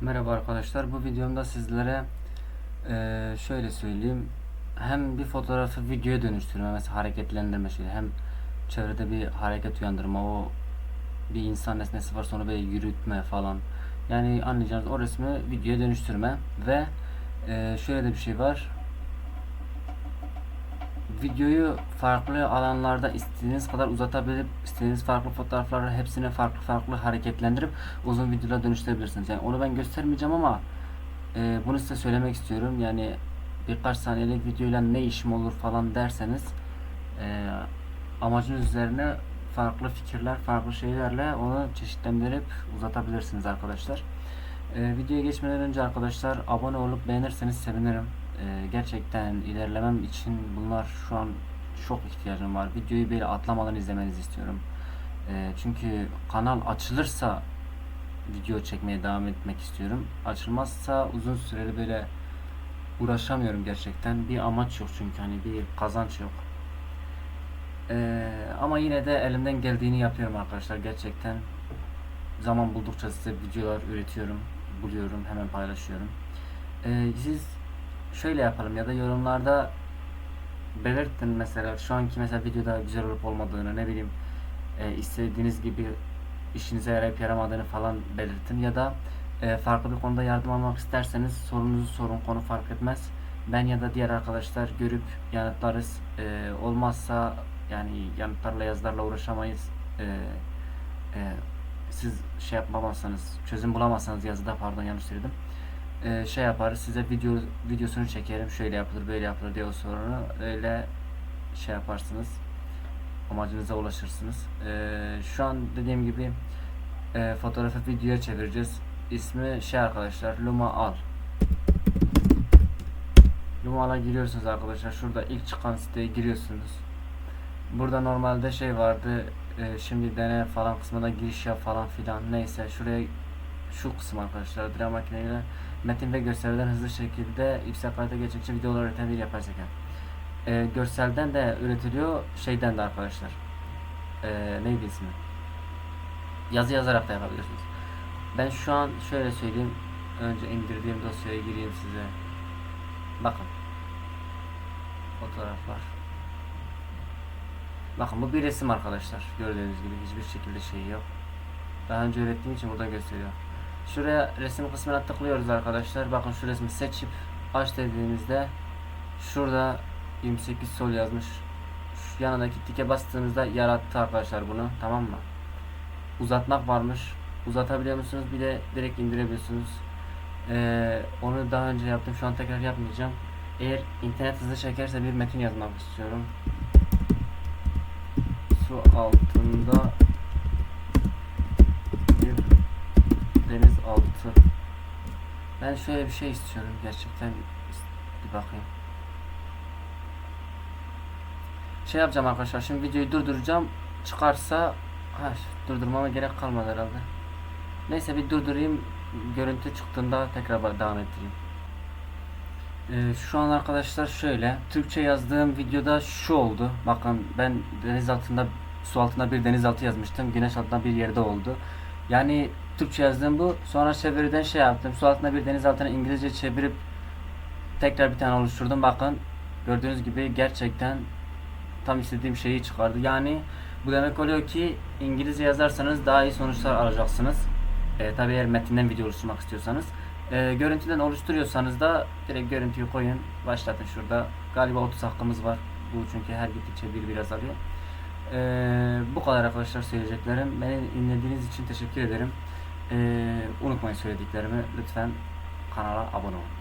Merhaba arkadaşlar. Bu videomda sizlere eee, şöyle söyleyeyim. Hem bir fotoğrafı videoya dönüştürme, mesela hareketlendirme şey, hem çevrede bir hareket uyandırma, o bir insan nesnesi varsa onu böyle yürütme falan. Yani anlayacağınız o resmi videoya dönüştürme ve eee, şöyle de bir şey var. Videoyu farklı alanlarda istediğiniz kadar uzatabilip istediğiniz farklı fotoğrafları hepsini farklı farklı hareketlendirip uzun videolara dönüştürebilirsiniz. Yani onu ben göstermeyeceğim ama e, bunu size söylemek istiyorum. Yani birkaç saniyelik videoyla ne işim olur falan derseniz e, amacınız üzerine farklı fikirler, farklı şeylerle onu çeşitlendirip uzatabilirsiniz arkadaşlar. E, videoya geçmeden önce arkadaşlar abone olup beğenirseniz sevinirim. E, gerçekten ilerlemem için bunlar şu an çok ihtiyacım var. Videoyu böyle atlamadan izlemenizi istiyorum. E, çünkü kanal açılırsa video çekmeye devam etmek istiyorum. Açılmazsa uzun süreli böyle uğraşamıyorum gerçekten. Bir amaç yok çünkü hani bir kazanç yok. E, ama yine de elimden geldiğini yapıyorum arkadaşlar gerçekten. Zaman buldukça size videolar üretiyorum, buluyorum, hemen paylaşıyorum. E, siz şöyle yapalım ya da yorumlarda belirtin mesela şu anki mesela videoda güzel olup olmadığını ne bileyim e, istediğiniz gibi işinize yarayıp yaramadığını falan belirtin ya da e, farklı bir konuda yardım almak isterseniz sorunuzu sorun konu fark etmez. Ben ya da diğer arkadaşlar görüp yanıtlarız. E, olmazsa yani yanıtlarla yazılarla uğraşamayız. E, e, siz şey yapamazsanız çözüm bulamazsanız yazıda pardon yanlış söyledim e, şey yaparız size video videosunu çekerim şöyle yapılır böyle yapılır diye o sorunu öyle şey yaparsınız amacınıza ulaşırsınız. E, şu an dediğim gibi e, fotoğrafı videoya çevireceğiz. İsmi şey arkadaşlar Luma Al. Luma Al'a giriyorsunuz arkadaşlar şurada ilk çıkan siteye giriyorsunuz. Burada normalde şey vardı e, şimdi dene falan kısmına giriş yap falan filan neyse şuraya şu kısım arkadaşlar drama makineyle metin ve görselden hızlı şekilde yüksek kalite geçmek için videolar üreten bir yapay zeka. Ee, görselden de üretiliyor şeyden de arkadaşlar. Ee, neydi ismi? Yazı yazarak da yapabilirsiniz. Ben şu an şöyle söyleyeyim. Önce indirdiğim dosyaya gireyim size. Bakın. Fotoğraflar. Bakın bu bir resim arkadaşlar. Gördüğünüz gibi hiçbir şekilde şey yok. Daha önce ürettiğim için burada gösteriyor. Şuraya resim kısmına tıklıyoruz arkadaşlar. Bakın şu resmi seçip aç dediğimizde şurada 28 sol yazmış. Şu yanındaki tike bastığınızda yarattı arkadaşlar bunu. Tamam mı? Uzatmak varmış. Uzatabiliyor musunuz? Bir de direkt indirebiliyorsunuz. Ee, onu daha önce yaptım. Şu an tekrar yapmayacağım. Eğer internet hızlı çekerse bir metin yazmak istiyorum. Su altında bir deniz altı. Ben şöyle bir şey istiyorum gerçekten bir bakayım. Şey yapacağım arkadaşlar şimdi videoyu durduracağım. Çıkarsa ha durdurmama gerek kalmadı herhalde. Neyse bir durdurayım. Görüntü çıktığında tekrar devam ettireyim. Ee, şu an arkadaşlar şöyle Türkçe yazdığım videoda şu oldu. Bakın ben deniz altında su altında bir denizaltı yazmıştım. Güneş altında bir yerde oldu. Yani Türkçe yazdığım bu. Sonra çeviriden şey yaptım. Su altında bir denizaltını İngilizce çevirip tekrar bir tane oluşturdum. Bakın gördüğünüz gibi gerçekten tam istediğim şeyi çıkardı. Yani bu demek oluyor ki İngilizce yazarsanız daha iyi sonuçlar alacaksınız. E, tabii eğer metinden video oluşturmak istiyorsanız. E, görüntüden oluşturuyorsanız da direkt görüntüyü koyun. Başlatın şurada. Galiba 30 hakkımız var. Bu çünkü her gittikçe bir biraz alıyor. E, bu kadar arkadaşlar söyleyeceklerim. Beni dinlediğiniz için teşekkür ederim. E, unutmayın söylediklerimi. Lütfen kanala abone olun.